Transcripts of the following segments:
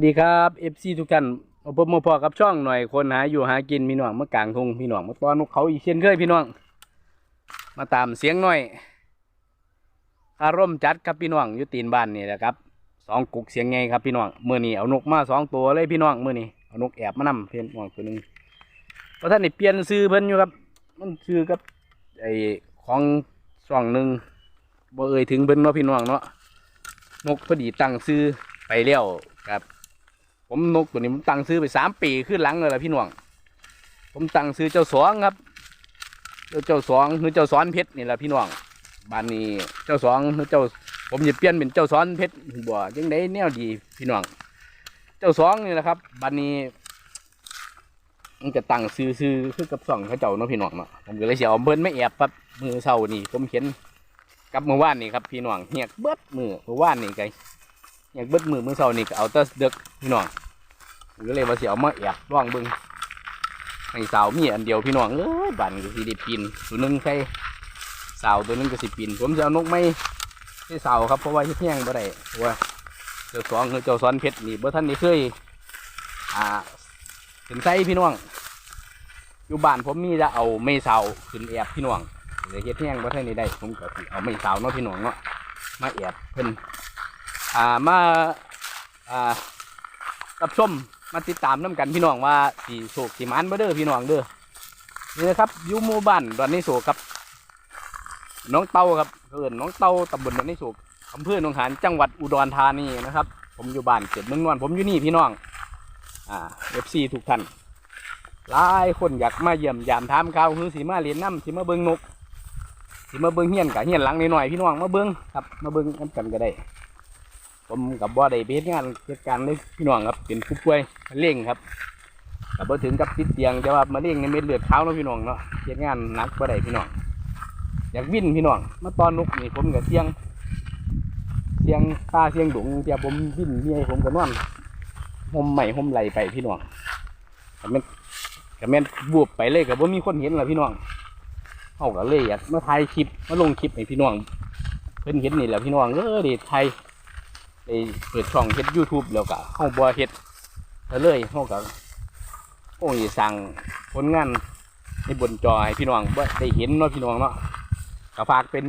สวัสดีครับเอฟซีทุกท่านมมาพอกับช่องหน่อยคนหาอยู่หากินพี่น้องเมื่อกลางทงพี่น้องมาตอนนกเขาอีกเช่นเคยพี่น้อง มาตามเสียงหน่อยคารมจัดครับพี่น้องอยู่ตีนบ้านนี่แหละครับสองกุกเสียงไงครับพี่น้องมื่อนี้เอานกมาสองตัวเลยพี่น้องมื่อนี้เอานกแอบมานำเพี้ยนน้องตัวหนึงเพราะท่านนี่เปลี่ยนซื้อเพิ่นอยู่ครับ มันซื้อกับไอ้ของช่องหนึ่งบ่เอ่ยถึงเพิ่นเนาะพี่น้องเนาะนกพอดีตั้งซื้อไปแล้วครับ ผมนกตัวนี้ผมตั้งซื้อไปสามปีขึ้นหลังเลยละพี่น้อง ผมตั้งซื้อเจ้าสองครับ เจ้าสองคือเจ้าสอนเพชรนี่แหละพี่น้องบ้านนี้เจ้าสองคือเจ้า ผมจะเปลี่ยนเป็นเจ้าสอนเพชรบ่ยังได้แนวดีพี่น้อง เจ้าสองนี่แหละครับบ้านนี้มันจะตั้งซื้อซื้อคือกับสองเขาเจ้าเนาะพี่น้องเนาะผมก็เลยเสียเอาเบิ้นไม่แอบครับมือเศร้านี่ผมเขียนกับเมื่อวานนี่ครับพี่น้องเหียกเบิ้ดมือเมื่อวานนี่ไงเหียกเบิดมือมือเศร้านี่ก็เอาแต่เด็กพี่น้อง ผมก็เลยว่าเสียเอามาแอบร่องเบิ้งให้สาวมีอันเดียวพี่น้องเอ้ยบ้านก็สิได้ปีนตัวนึงใส่สาวตัวนึงก็สิปีนผมจะเอานกไม้ใส่สาวครับเพราะว่าเฮ็ดแห้งบ่ได้เว่าเจ้าสองคือเจ้าสอนเพชรนี่บ่ทันได้เคยอ่าขึ้นใส่พี่น้องอยู่บ้านผมมีจะเอาไม้สาวขึ้นแอบพี่น้องเลยเฮ็ดแห้งบ่ทันได้ได้ ผมก็สิเอาไม้สาวเนาะพี่น้องเนาะมาแอบเพิ่นอ่ามาอ่ารับชม มาติดตามน้ำกันพี่น้องว่าสีโศกสีมันบ่เด้อพี่น้องเด้อนี่นะครับอยู่หมู่บ้านดอนนี่โศกครับ น้องเต้าครับเอินน้องเต้าตำบลดอนนี่โศกอำเภอหนองหานจังหวัดอุดรธานีนะครับ ผมอยู่บ้านเจ็ดเมืองนวลผมอยู่นี่พี่น้องอ่าเอฟซีทุกท่านหลายคนอยากมาเยี่ยมยามถามข่าวคือสีมาเรียนน้ำสีมาเบิ้งนกสีมาเบิ้งเฮียนกับเฮียนหลังนิดหน่อยพี่น้องมาเบิ้งครับมาเบิ้งกันกันก็ได้ ผมกับบ่ได้ไปเฮ็ดงานเหตุการณ์เลยพี่น้องครับเป็นผู้ป่วยมะเร็งครับกับบ่ถึงกับติดเตียงแต่ว่ามะเร็งในเม็ดเลือดขาวเนาะพี่น้องเนาะเฮ็ดงานหนักบ่ได้พี่น้องอยากวิ่นพี่น้องมาตอนนกนี่ผมก็เสียง เสียงตาเสียงดุงเดี๋ยวผมวิ่นเมียผมก็นอนห่มใหม่ห่มไหลไปพี่น้องก็แม่นก็แม่นบวบไปเลยก็บ่มีคนเห็นล่ะพี่น้องเฮาก็เลยอยากมาถ่ายคลิปมาลงคลิปให้พี่น้องเพิ่นเห็นนี่แหละพี่น้องเออดิถ่าย ได้เปิดช่องเฮ็ด YouTube แล้วก็เฮาบ่เฮ็ดเลยเฮาก็โอ้ยสั่งผลงานในบนจอให้พี่น้องบ่ได้เห็นเนาะพี่น้องเนาะก็ฝากเป็น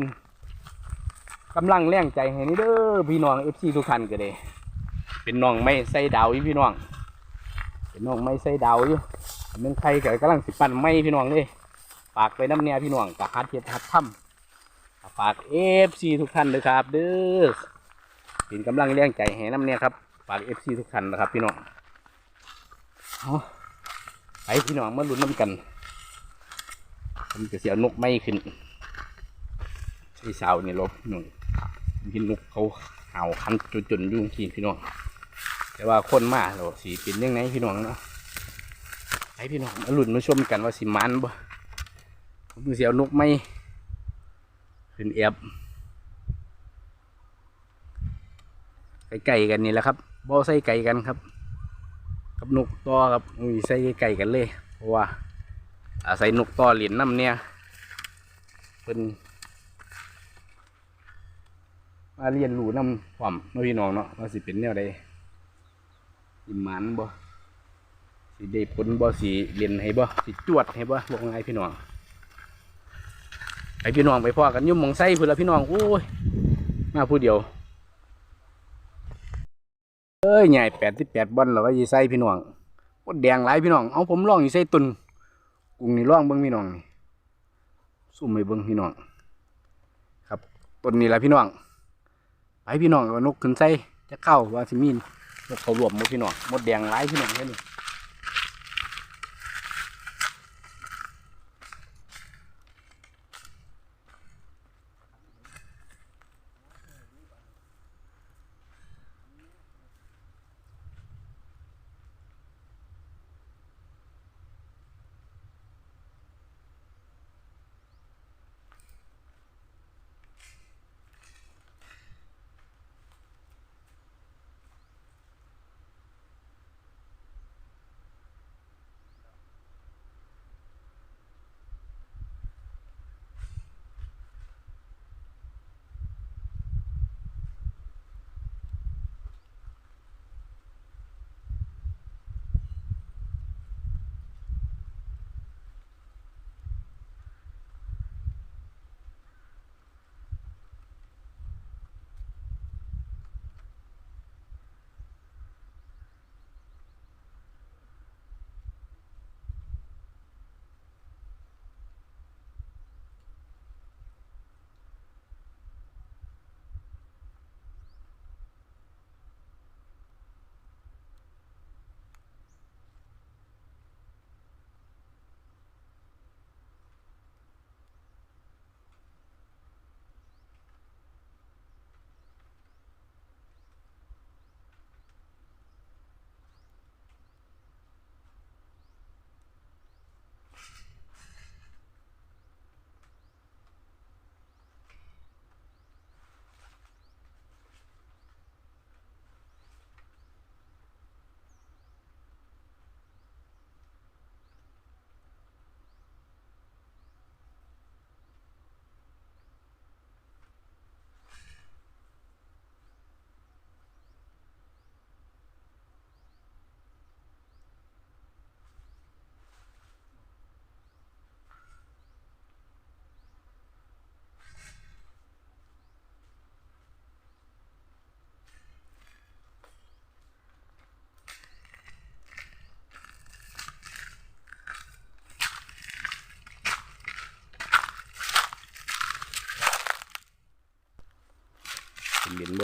กำลังแรงใจให้นี่เด้อพี่น้อง FC ทุกท่านก็ได้เป็นน้องไม่ใส่ดาวอยู่พี่น้อง เป็นน้องไม่ใส่ดาวอยู่เมืองไทยก็กำลังสิปั่นไม้พี่น้องเลยฝากไปน้ำเนียพี่น้องกับฮัดเฮ็ดฮัดทำฝาก FC ทุกท่านเลยครับ เด้อ เป็นกำลังแรงใจให้น้ำเนี่ยครับฝากเอฟซีทุกท่านนะครับ พี่น้องเอาไปพี่น้องมาลุ้นน้ำกันผมจะเสียนกไม่ขึ้นใช้สาวนี่ลบหนึ่งกินนกเขาเห่าคันจนจนๆยุ่งทีพี่น้องแต่ว่าคนมาเราสีเป็นยังไงพี่น้องเนาะไปพี่น้องมาลุ้นมาชมกันว่าสิมันบ่ผมจะเสียนกไม่ขึ้นแอบ ไก่กันนี่แหละครับบ่ใส่ไก่กันครับ กับนกต่อครับอุ้ยใส่ไก่กันเลยเพราะว่าอาศัยนกต่อเหรียญน้ำเนี่ยเป็นมาเรียนรู้น้ำความนาะพี่น้องเนาะว่าสิเป็นแนวใดสิหมันบ่สิได้ผลบ่สิเรียนให้บ่สิจวดให้บ่บอกง่ายพี่น้องไปพี่น้องไปพ่อกันยุ่หมองไส้พุ่นละพี่น้องโอ้ยมาผู้เดียว เอ้ยใหญ่แปดที่แปดบอลเราก็ยีไส่พี่น้องมดแดงหลายพี่น้อง เอาผมลองอยู่ใส่ตุนกุ้งนี่ลองเบิ้งพี่น้องซุ่มไปเบิ้งพี่น้อง ครับตุนนี่แหละพี่น้อง ไปพี่น้องเอานกขึ้นไส่จะเข้าว่าสิมีนนกเขารวมหมดพี่น้องมดแดงหลายพี่น้องแค่นี้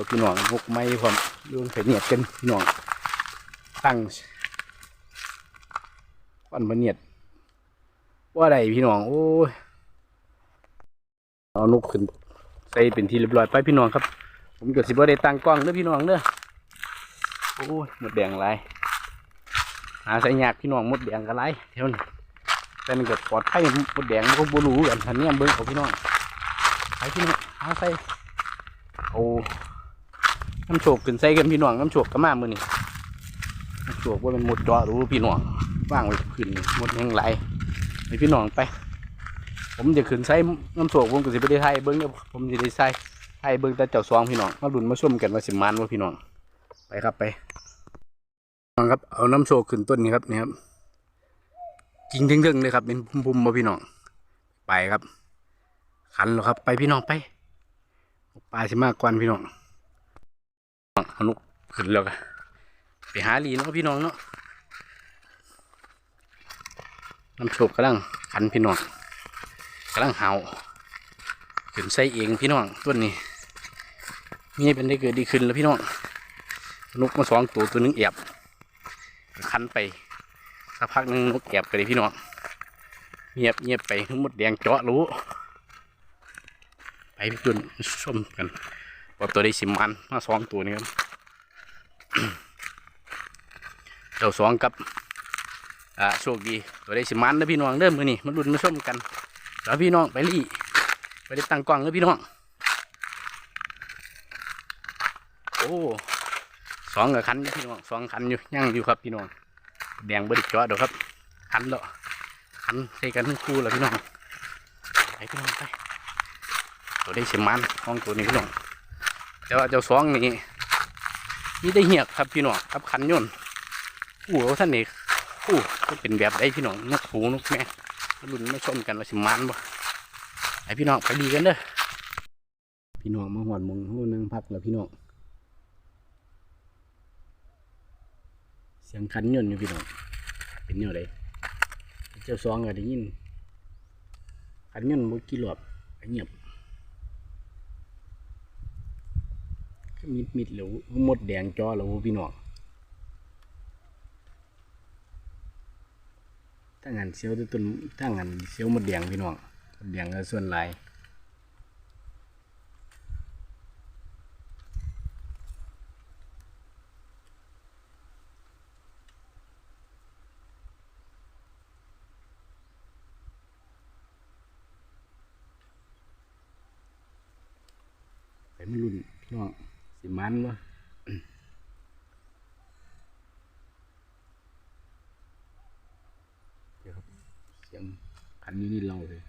พี่น้องนกไม้ความโยนใส่เนียดกันพี่น้องตั้งวันมาเนียดว่าไรพี่น้องโอ้ยเอานกขึ้นใส่เป็นที่เรียบร้อยไปพี่น้องครับ ผมก็สิบ่ได้ตั้งกล้องเด้อพี่น้องเด้อโอ้ยหมดแดงหลายหาใส่ยากพี่น้องหมดแดงก็หลายเท่านี้แต่มันก็ปลอดภัยหมดแดงมันก็บ่รู้กันทันเนี่ยเบิ่งเอาพี่น้องไปพี่น้องหาใส่โอ้ น้ำโชกขึ้นใส่กันพี่น้องน้ำโชกก็มามื้อนี้น้ำโชกว่าเป็นหมดจอรู้พี่น้องว่างไว้ขึ้นหมดแห้งหลไปพี่น้องไป ผมจะขึ้นใส่น้ำโชกผมก็สิบ่ได้ไทยเบิ่งเด้ผมสิได้ใส่ให้เบิ่งแต่เจ้าสองพี่น้องมาลุ้นมาชมกันว่าสิมันว่าพี่น้องไปครับไปน้องครับเอาน้ำโชกขึ้นต้นนี้ครับนี่ครับจริงทึ่งๆเลยครับเป็นพุ่มๆมาพี่น้องไปครับขันแล้วครับ ไปพี่น้องไปปลาสิมากกว่าพี่น้อง อนุกขึ้นแล้วกันไปหาลีเนาะพี่น้องเนาะน้ำโชกกำลังขันพี่น้องกำลังเห่าขึ้นใส่เองพี่น้องต้นนี้มีเป็นได้เกิดดีขึ้นแล้วพี่น้องนกมาสองตัวตัวหนึงแอบคันไปสักพักหนึงนกแอบไปเลยพี่น้องเงียบเงียบไปทั้งหมดแดงเจาะรู้ไปพี่จุนชมกัน ว่าตัวได้สิมันมาสองตัวนี้ครับเจ้าสองกับอ่าโชคดีตัวได้สิมันนะพี่น้องเริ่มมือนี่มาลุ้นมาชมกันแล้วพี่น้องไปรีไปได้ตั้งกล้องเลยพี่น้องโอ้สองกับคันอยู่พี่น้องสองคันอยู่ย่างอยู่ครับพี่น้องแดงบไดิจอดเดี๋ยวครับคันแล้วคันใส่กันทั้งคู่แล้วพี่น้องไปพี่น้องไปตัวได้สียมันห้องตัวนี้พี่น้อง แต่ว่าเจ้าสองนี่มีได้เหียกครับพี่น้องครับคันยนต์อู้ท่านนี่อู้ก็เป็นแบบได้พี่น้องนกหูนกแม่มาลุ้นมาชมกันว่าสิมันบ่ไอพี่น้องไปดีกันเด้อพี่น้องมาหอดมงหูนั่งพักแล้วพี่น้องเสียงคันยนต์อยู่พี่น้องเป็นแนวใดเจ้าซองก็ได้ยินคันยนต์บ่กี่รอบก็เงียบ มิดมิดหรือหมดแดงจอหรือพี่น้องถ้างันเสียวตัวต้นถ้างันเสียวหมดแดงพี่น้องเลี้ยงก็ส่วนหลายไปไม่รุ่นพี่น้องสิ มันวะเดี๋ยวครับเสียงคันนี้นี่เราเลย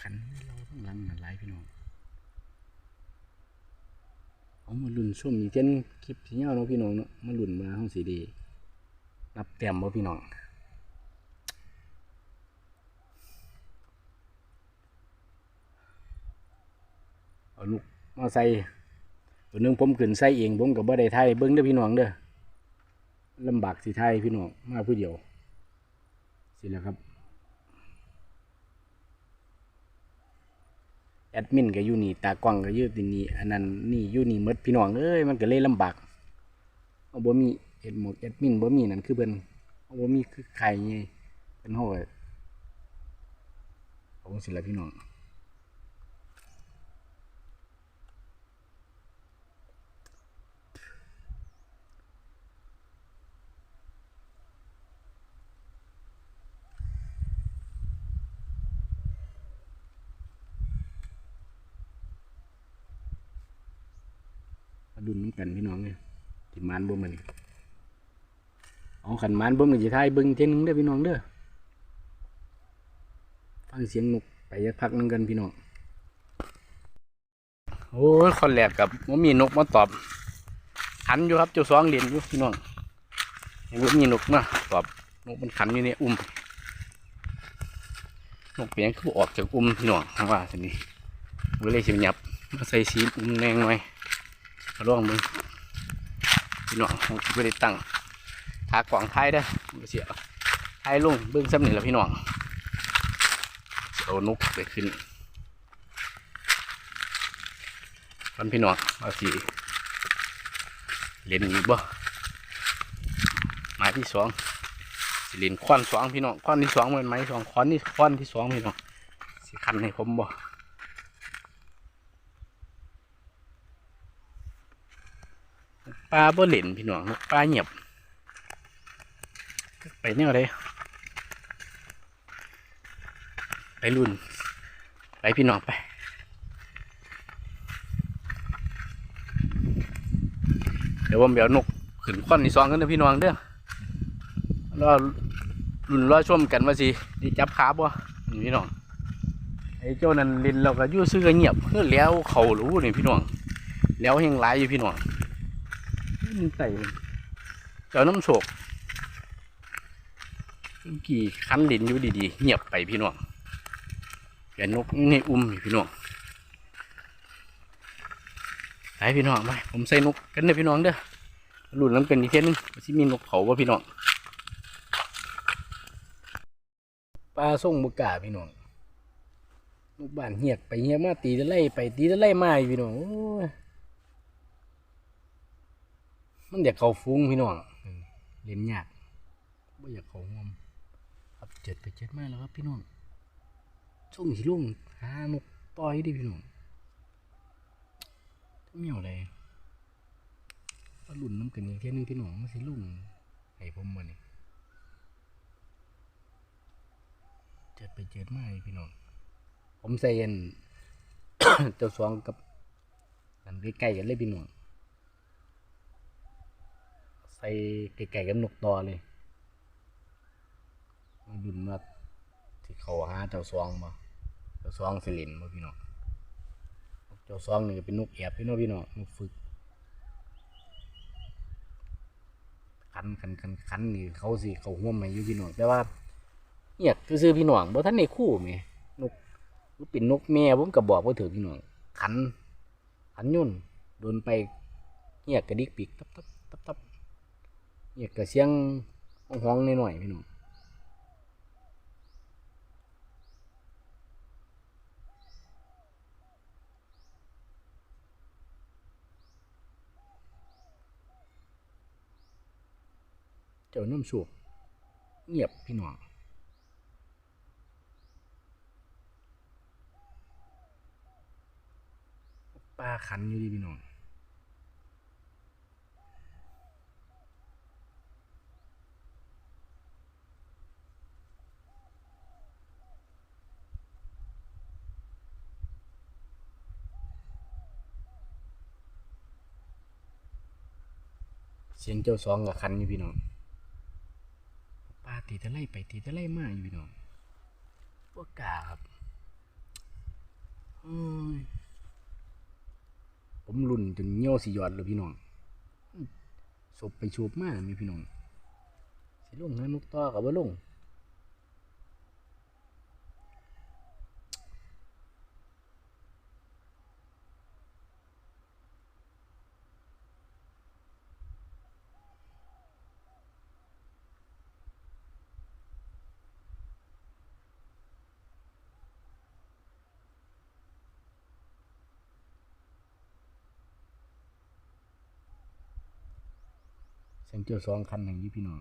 ขันเราต้องรังหลายพี่น้อง เอามาลุ่นส้มอีเช่นคลิปที่เงาเนาะพี่น้องเนาะมาลุ่นมาห้องสีดีนับเต็มบ่พี่น้องเอาลูกมาใส่ตัวหนึงผมขึ้นใส่เองผมกับบ่ได้ไทยเบิ้งเด้อพี่น้องเด้อลำบากสิไทยพี่น้องมาผู้เดียวสิแล้วครับ แอดมินก็อยู่นี่ตากล้องก็อยู่ที่นี่อันนั้นนี่อยู่นี่หมดพี่น้องเอ้ยมันก็เลยลำบากเอาบ่มีเอ็ดหมดแอดมินบ่มีนั่นคือเพิ่นเอาบ่มีคือใครไงเป็นเฮาก็เอาจังซี่ล่ะพี่น้องมาดุนน้ำกันพี่น้องเอ้ยสิมาน บ่มื้อนี้เอาขันมานบ่มันสิทายเบิ่งเที่ยนึงเด้อพี่น้องเด้อฟังเสียงนกไปสักพักนึงกันพี่น้องโอ้ยคนแรกกับว่ามีนกมาตอบขันอยู่ครับเจ้าสองเหรียญอยู่พี่น้องยังบ่มีนกมาตอบนกมันขันอยู่ในอุ้มนกเปียงคือออกจากอุ้มพี่น้องทางว่าสินี่บ่เลยสิหยับมาใส่สีอุ้มแดงหน่อยมาลองมึง พี่น้องไม่ได้ตั้งทากล่องท้ายเด้อบ่เสียไทยลุงเบื้องซ้ำนี่แหละพี่น้องเอานกไปขึ้นกันพี่น้องมาสีเล่นอีกบ่หมายที่สองสิเล่นควันสองพี่น้องควันที่สองเป็นไม้สองควันที่ควันที่สองพี่น้องสิคันให้ผมบ่ ปลาบ่เล่นพี่น้องปลาเงียบไปแนวใดไปรุ่น ไปพี่น้องไปเดี๋ยวผมเดี๋ยวนกขึ้นควันที่สองกันเด้อพี่น้องเด้อรอรุ่นรอช่วมกันว่าสิได้จับขาบ่นี่พี่น้องไอ้เจ้านั่นล่นเราก็ยู่ซื้อเงียบเพื่อแล้วเขารู้นี่พี่น้องแล้วเฮงหลายอยู่พี่น้อง มันใส่เจ้าน้ำโศกกี่คันดินอยู่ดีๆเงียบไปพี่น้องแกนนกในอุ้มอยู่พี่น้องไปพี่น้องไปผมใส่นกกันเด้อพี่น้องเด้อรุ่นน้ำกันอีกเท่ยนึงที่มีนกเขาว่าพี่น้องปลาส่งบุกาพี่น้องลูกบ้านเหียกไปเหียกมาตีตะไล่ไปตีตะไล่มาพี่น้องโอ้ มันอยากเขาฟุ้งพี่น้องอืมเล่นยากไม่อยากเขางอมครับเจ็ดไปเจ็ดมาแล้วครับพี่น้องช่วงสีลุ่งหานกปล่อยดิพี่น้องถ้าไม่เอาอะไรก็ลุ่นน้ำกันอีกเที่ยนึงพี่น้องมันสิลุ่งให้ผมมานี่เจ็ดไปเจ็ดมาเลยพี่น้องผมใส่อันเจ้าสองกับอันใกล้ๆกันเลยพี่น้อง ใส่ไก่ๆกับนกต่อเลยมาดุนมาที่เขาหาเจ้าซองมาเจ้าซองสิลินมาพี่น้องเจ้าซองนี่เป็นนกแอบพี่น้องพี่น้องนกฝึก คันคันคันคันนี่เขาสิเขาห่วมมาอยู่พี่น้องแต่ว่าเงียคือซื้อพี่น้องบ่ท่านในคู่แหมนกเป็นนกแม่ผมก็บอกว่าถือพี่น้องขันขันยุ่นโดนไปเงียกระดิกปีกตับตับตับตับ อยากกระเสียงห้องๆหน่อยๆพี่น้องเจ้าน้ำสูบเงียบพี่น้องปลาขันอยู่ดีพี่น้อง เสียงเจ้าสองกับคันอยู่พี่น้องปลาตีตะไลไปตีตะไลมาอยู่พี่น้องพวกกาครับผมรุ่นจนเงี้ยวสิหยอดเลยพี่น้องศพไปชูบมากมีพี่น้องสิลงนะนกต่อกับว่าลง งเจ้าสองคันอย่างนี้พี่น้อง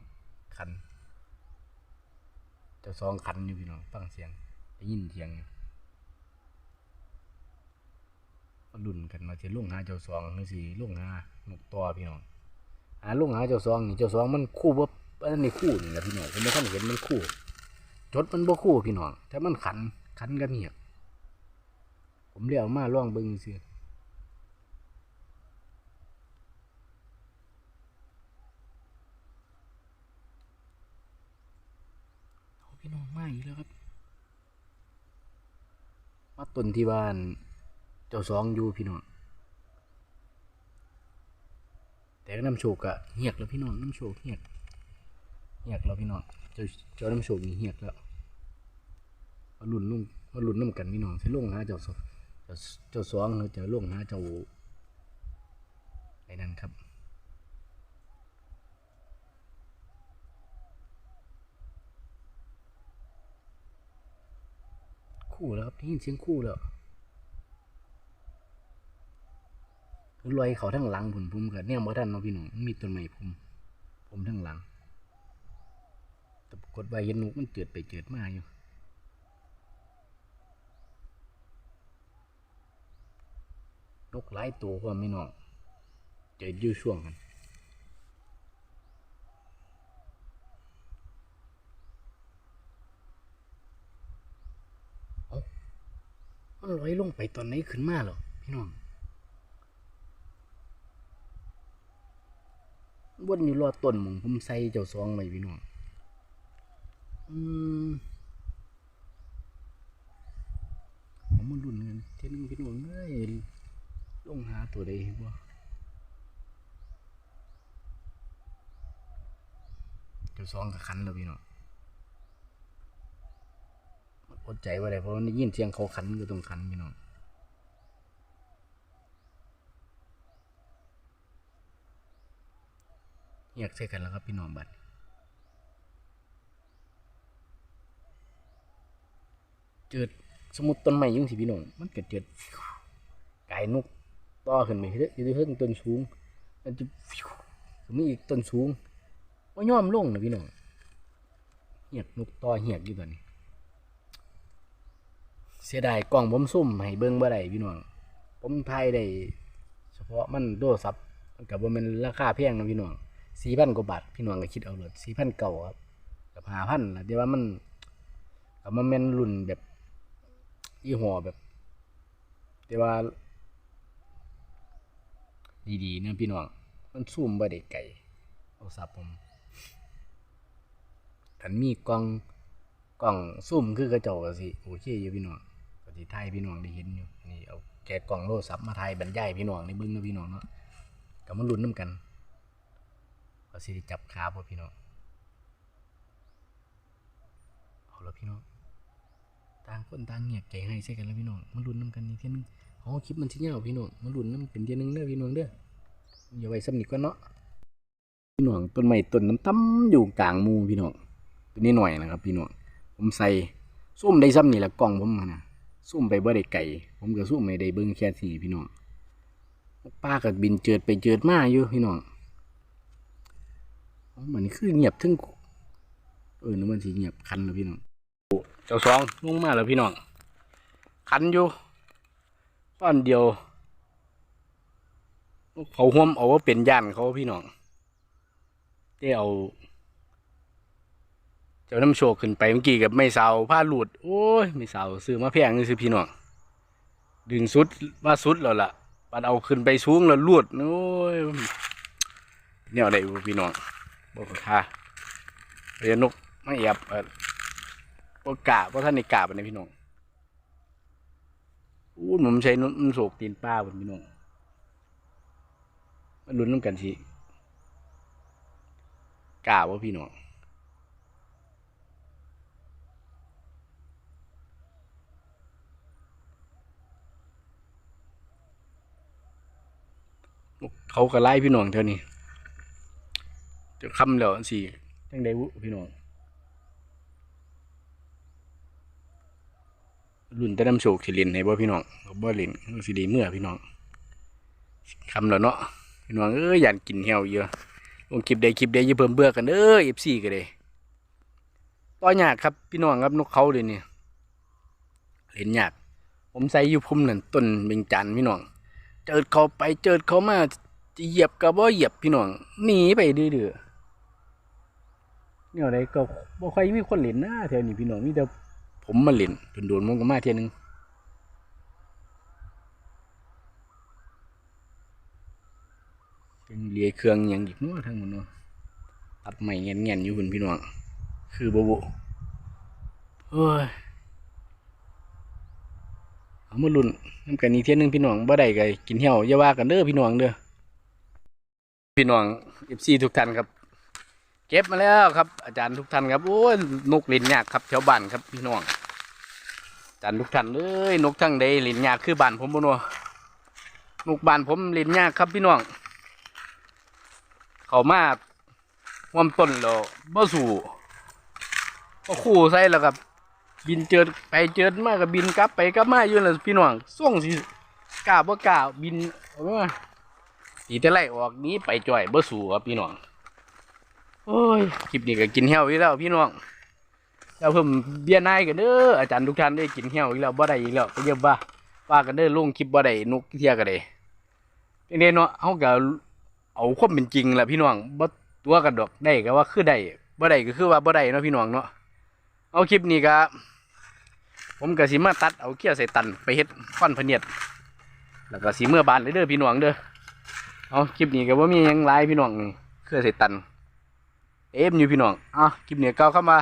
คัน เจ้าสองคันอยู่พี่น้องฟังเสียงได้ยินเสียงรุ่นกันมาจะลุงหาเจ้าสองหรือสิลุงหานกตัวพี่น้องหาลุงหาเจ้าสองนี่เจ้าสองมันคู่บ่อันนี้คู่นี่แหละพี่น้องผมไม่ค่อยเห็นมันคู่ จดมันบ่คู่พี่น้องแต่มันขันขันกันเหียผมเรียกมาล่องเบิ่งซื่อเอาพี่น้ องมาอีกแล้วครับมาต้นที่บ้าน เจ้าสองอยู่พี่น้องแต่ก็น้ำโชกอะเหียกแล้วพี่น้องน้ำโชกเหียกเหียกแล้วพี่น้องเจ้าเจ้าน้ำโชกนี่เหียกแล้วมาหลุนลุ่งมาหลุนน้ำกันพี่น้องใช้ลงหาเจ้าสองเจ้าเจ้าสองเจ้าลุงนะเจ้าไอ้นั่นครับ คู่แล้วครับได้ยินเสียงคู่แล้วลอยเขาทั้งหลังผมผมกับเนี่ยบ่ทันเนาะพี่น้องมันมีต้นไม้ผมผมทั้งหลังแต่ปรากฏว่าเห็นนกมันเจิดไปเจิดมาอยู่นกหลายตัวพร้อมพี่น้องเจิดยู่ช่วงกัน เอ้ามัน ลอยลงไปตอนไหนขึ้นมาหรอพี่น้องวนอยู่รอดต้นหมองผมใส่เจ้าซองไว้พี่น้องอืมผมมาลุ้นกันเที่หนึงพี่น้องเอ้ยลงหาตัวใดบ่เจ้าซองกับคันแล้วพี่น้องมัน อดใจว่าได้เพราะว่าได้ยินเสียงเขาคันก็ต้องคันพี่น้องอยากใส่กันแล้วครับพี่น้องบัดเจิดสมมุดต้นไม้อยังสิพี่น้องมันเก็เจิดไก่นกต่อขึ้นไปเรื่อยอยู่ที่เพิ่งต้นสูงมันจะมีอีกต้นสูงว่ายอมลงนะพี่น้องเหียกนกต่อเหียกอยู่ตอนนี้ เสียดายกล้องผมซุ่มให้เบิ่งบ่ได้พี่น้องผมถ่ายได้เฉพาะมันโดซับมันกับว่ามันราคาแพงนะพี่น้องสี่พันกว่าบาทพี่น้องก็คิดเอาเลยสี่พันเก่าครับกับห้าพันละเดี๋ยวว่ามันกับมันเป็นรุ่นแบบยี่ห้อแบบแต่ว่า ดีๆเนะพี่น้องมันซูมบ่ได้ไกลเอาสับผมขันมีกล้องกล้องซูมคือกระจกสิโอเคอยู่พี่น้อง สิถ่ายพี่น้องได้เห็นอยู่นี่เอาแกะกล้องโทรศัพท์มาถ่ายบรรยายพี่น้องในเบิ่งเนะพี่น้องเนาะก็มันลุ้นนํกันว่าสิได้จับขาบ่พี่น้องเอาละพี่น้องต่างคนต่างเงียบใจให้ใส่กันแล้วพี่น้องมาลุ้นน้ำกันอีกเทียนึงอ๋อคลิปมันสิยาวพี่น้องมาลุ้นน้ำเป็นเทียหนึงเด้อพี่น้องเด้ออย่าไว้ซ้ำนี่ก่อนเนาะพี่น้องต้นไม้ต้นน้ำตั้มอยู่กลางมูพี่น้องตัวนี้หน่อยนะครับ พี่น้องผมใส่ซุ่มได้ซ้ำนี่แหละกล้องผมอะนะ ซุ่มไปบ่ได้ไก่ ผมก็ซุ่มไม่ได้เบิ่งแค่สี่พี่น้องป้าก็บินเจิดไปเจิดมาอยู่พี่น้องอ๋อมันคือเงียบถึงเออนึกว่าสิเงียบคันแล้วพี่น้องเจ้าสองลงมากแล้วพี่น้องคันอยู่ตอนเดียวเขาห่วมเอาว่าเป็นย่านเขาพี่น้องเจ้เอา เจ้าน้ำโชคขึ้นไปเมื่อกี้กับไม่เสาผ้าหลุด โอ้ยไม่เสาซื้อมาแพงนี่สิพี่น้องดึงสุดว่าสุดแล้วล่ะปัดเอาขึ้นไปสูงแล้วลวดโอ้ยเนี่ยได้บ่พี่น้องบอกค่าเรียนนกไม่แอบเอ่อบ่กะบ่ท่านในกะปานใดพี่น้องอู้ผมใช้นุ่มโศกตีนป้าบนพี่น้องมาลุ้นน้ำกันสิกะว่าพี่น้อง เขาก็ไล่พี่น้องเท่านี้จะคำแล้วสิจังได้วุพี่น้องรุ่นแต่น้ำโชคสิเล่นให้บ่พี่น้องบ่เล่นก็สิไดีเมื่อพี่น้องคำแล้วเนาะพี่น้องเอ้ยอยากกินเหี่ยวเยอะลงคลิปใดคลิปใดอย่าเพิ่มเบื่อกันเด้อ FC ก็ได้ต่อยากครับพี่น้องครับนกเขาเลยเนี่ยเล่นยาก ผมใส่อยู่พุ่มนั่นต้นเบงจันทร์พี่น้อง เจิดเขาไปเจิดเขามา จะเหยียบก็บ่เหยียบพี่น้องหนีไปดื้อๆเนี่ยอะไรก็บ่ค่อยมีคนเล่นนะแถวนี้พี่น้องมีแต่ผมมาเล่นโดนๆมันก็มาเที่ยนึงเป็นเลียเครื่องอย่างอีกเนาะทั้งหมดเนาะตัดใหม่เงี้ยนๆอยู่คุณพี่น้องคือบบเฮ้ยเอามาลุ่นน้ำกันอีกเที่ยหนึงพี่น้องบ่ได้ก็กินเหี่ยวอย่าว่ากันเด้อพี่น้องเด้อ พี่น้องเอฟซีทุกท่านครับ เก็บมาแล้วครับ อาจารย์ทุกท่านครับโอ้ยนกล่นยากครับแถวบ้านครับพี่น้องจันทุกท่านเอ้ยนกทั้งใดลินยากคือบ้านผมบ่นัวนกบ้านผมลินยากครับพี่น้อง เขามาห่วมต้นแล้วบ่สู่ก็คู่ใส่แล้วกับ บินเจิดไปเจิดมากกับบินกลับไปกลับมาอยู่นั่นล่ะพี่น้องส่วงสิกล้าบ่กล้าบินเอามา สีแต่ไล่ออกนี้ไปจ่อยเบ่สู่ครับพี่น้องโอ้ยคลิปนี้ก็กินเหี่ยวอีกแล้วพี่น้องแล้วเพิ่มเบียนายกันเด้ออาจารย์ทุกท่านได้กินเหี่ยวอีกแล้วบ่ได้อีกแล้วก็เยอะบ้าว่ากันเด้อลงคลิปบ่ได้นกเที่ยกันได้เป็นเด้เนาะเฮาก็เอาความเป็นจริงแหละพี่น้องบ่ตัวกันดอกได้ก็ว่าคือได้บ่ได้ก็คือว่าบ่ได้เนาะพี่น้องเนาะเอาคลิปนี้ก็ผมก็สิมาตัดเอาเขี้ยใส่ตันไปเฮ็ดฟันพเนียดแล้วก็สิเมื่อบานเลยเด้อพี่น้องเด้อ เอาคลิปนี้ก็บ่มียังไลฟ์พี่น้องนี่เครือใส่ตัน เอฟอยู่พี่น้องอะคลิปนี้ก็เข้ามา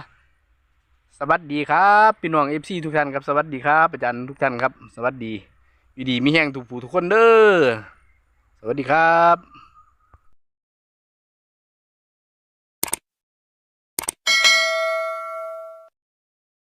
สวัสดีครับพี่น้องเอฟซีทุกท่านครับสวัสดีครับอาจารย์ทุกท่านครับ สวัสดีอยู่ดีมีแห้งถูกผูทุกคนเด้อสวัสดีครับ